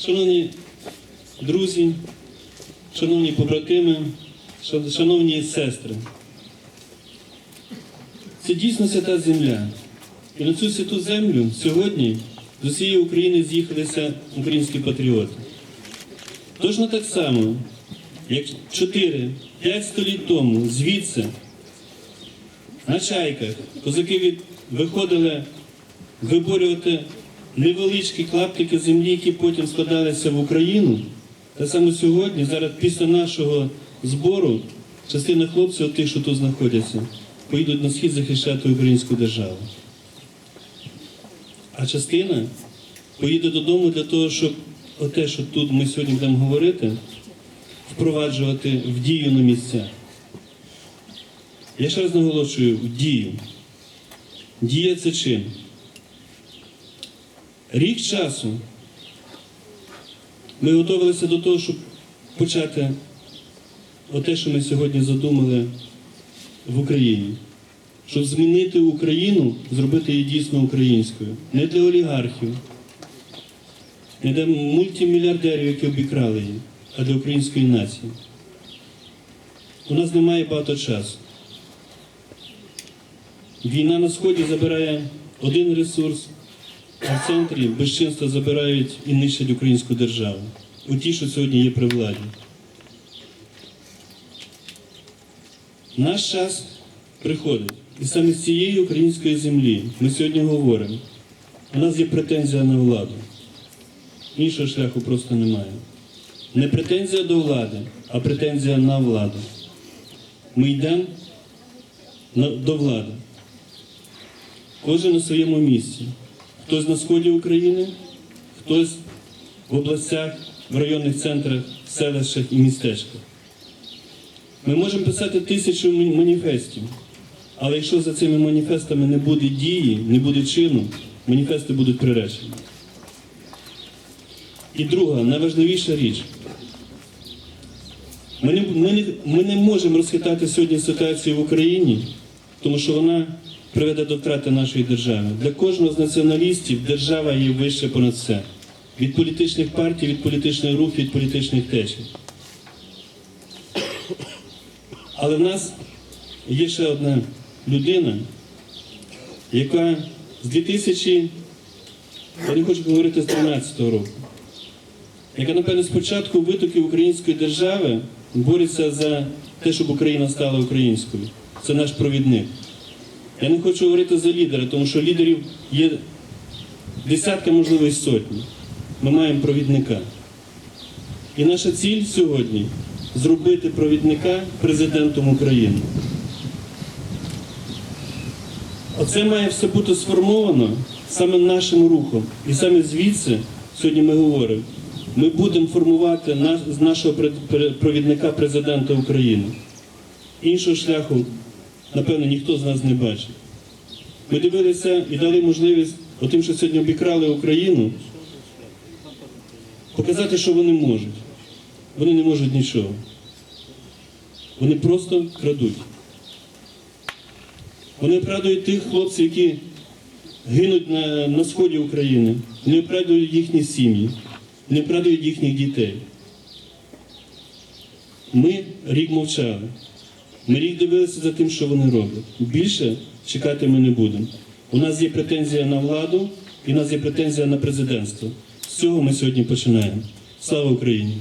Шановні друзі, шановні побратими, шановні сестри, це дійсно свята земля. І на цю святу землю сьогодні з усієї України з'їхалися українські патріоти. Точно так само, як 4-5 століть тому звідси на чайках козаки виходили виборювати невеличкі клаптики землі, які потім складалися в Україну. Та саме сьогодні, зараз після нашого збору, частина хлопців, тих, що тут знаходяться, поїдуть на схід захищати українську державу. А частина поїде додому для того, щоб оте, що тут ми сьогодні будемо говорити, впроваджувати в дію на місцях. Я ще раз наголошую в дію. Дія це чим? Рік часу ми готувалися до того, щоб почати оте, що ми сьогодні задумали в Україні. Щоб змінити Україну, зробити її дійсно українською. Не для олігархів, не для мультимільярдерів, які обікрали її, а для української нації. У нас немає багато часу. Війна на сході забирає один ресурс, в центрі безчинства забирають і нищать українську державу. У ті, що сьогодні є при владі. Наш час приходить. І саме з цієї української землі ми сьогодні говоримо. У нас є претензія на владу. Іншого шляху просто немає. Не претензія до влади, а претензія на владу. Ми йдемо до влади. Кожен на своєму місці. Хтось на сході України, хтось в областях, в районних центрах, селищах і містечках. Ми можемо писати тисячу маніфестів, але якщо за цими маніфестами не буде дії, не буде чину, маніфести будуть приречені. І друга, найважливіша річ. Ми не, ми, не, ми не можемо розхитати сьогодні ситуацію в Україні, тому що вона приведе до втрати нашої держави. Для кожного з націоналістів держава є вище понад все. Від політичних партій, від політичних рухів, від політичних течій. Але в нас є ще одна людина, яка з 2000, я не хочу говорити з 13 року, яка, напевно, спочатку витоків української держави бореться за те, щоб Україна стала українською. Це наш провідник. Я не хочу говорити за лідера, тому що лідерів є десятка, можливо, і сотні. Ми маємо провідника. І наша ціль сьогодні зробити провідника президентом України. Оце має все бути сформовано саме нашим рухом. І саме звідси сьогодні ми говоримо. Ми будемо формувати з нашого провідника президента України. Іншого шляху, напевно, ніхто з нас не бачить. Ми дивилися і дали можливість отим, що сьогодні обікрали Україну, показати, що вони можуть. Вони не можуть нічого. Вони просто крадуть. Вони обкрадують тих хлопців, які гинуть на, на сході України. Вони обкрадують їхні сім'ї, вони обкрадують їхніх дітей. Ми рік мовчали. Ми рік дивилися за тим, що вони роблять. Більше чекати ми не будемо. У нас є претензія на владу і у нас є претензія на президентство. З цього ми сьогодні починаємо. Слава Україні!